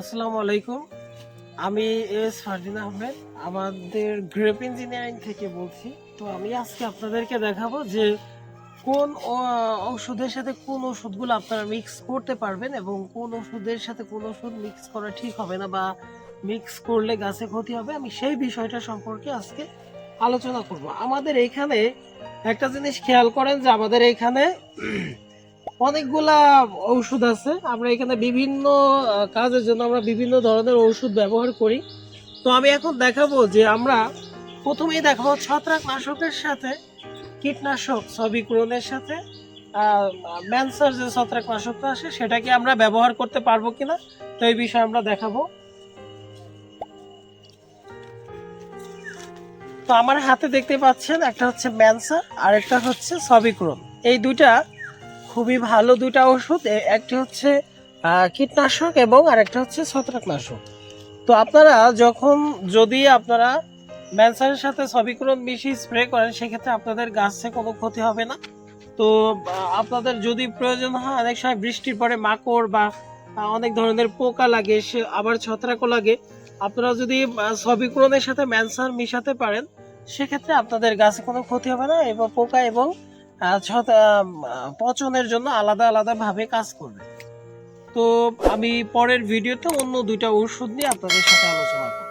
আসসালামু আলাইকুম। আমি এস ফারদিন আহমেদ, আমাদের গ্রেপ ইঞ্জিনিয়ারিং থেকে বলছি। তো আমি আজকে আপনাদেরকে দেখাবো যে কোন ওষুধের সাথে কোন ওষুধগুলো আপনারা মিক্স করতে পারবেন এবং কোন ওষুধের সাথে কোন ওষুধ মিক্স করা ঠিক হবে না বা মিক্স করলে গাছে ক্ষতি হবে। আমি সেই বিষয়টা সম্পর্কে আজকে আলোচনা করব। আমাদের এখানে একটা জিনিস খেয়াল করেন যে আমাদের এখানে অনেকগুলা ঔষধ আছে। আমরা এখানে বিভিন্ন কাজের জন্য আমরা বিভিন্ন ধরনের ঔষধ ব্যবহার করি। তো আমি এখন দেখাবো যে আমরা প্রথমেই দেখাবো ছত্রাকনাশকের সাথে কীটনাশক সবিক্রনের সাথে ম্যানসার যে ছত্রাকনাশকটা আসে সেটাকে আমরা ব্যবহার করতে পারব কিনা, তো এই বিষয়ে আমরা দেখাবো। তো আমার হাতে দেখতে পাচ্ছেন, একটা হচ্ছে ম্যানসার আর একটা হচ্ছে সবিক্রন এই দুইটা খুবই ভালো দুইটা ওষুধ একটি হচ্ছে কীটনাশক এবং আরেকটা হচ্ছে ছত্রাকনাশক। তো আপনারা যখন যদি আপনারা ম্যানসারের সাথে সবিক্রম মিশিয়ে স্প্রে করেন সেক্ষেত্রে আপনাদের গাছে কোনো ক্ষতি হবে না। তো আপনাদের যদি প্রয়োজন হয় অনেক সময় বৃষ্টির পরে মাকড় বা অনেক ধরনের পোকা লাগে সে আবার ছত্রাকও লাগে। আপনারা যদি আহ, সবিক্রমের সাথে ম্যানসার মিশাতে পারেন সেক্ষেত্রে আপনাদের গাছে কোনো ক্ষতি হবে না এবং পোকা এবং পচনের জন্য আলাদা আলাদা ভাবে কাজ করবে। তো আমি পরের ভিডিওতে অন্য দুইটা ওষুধ নিয়ে আপনাদের সাথে আলোচনা করব।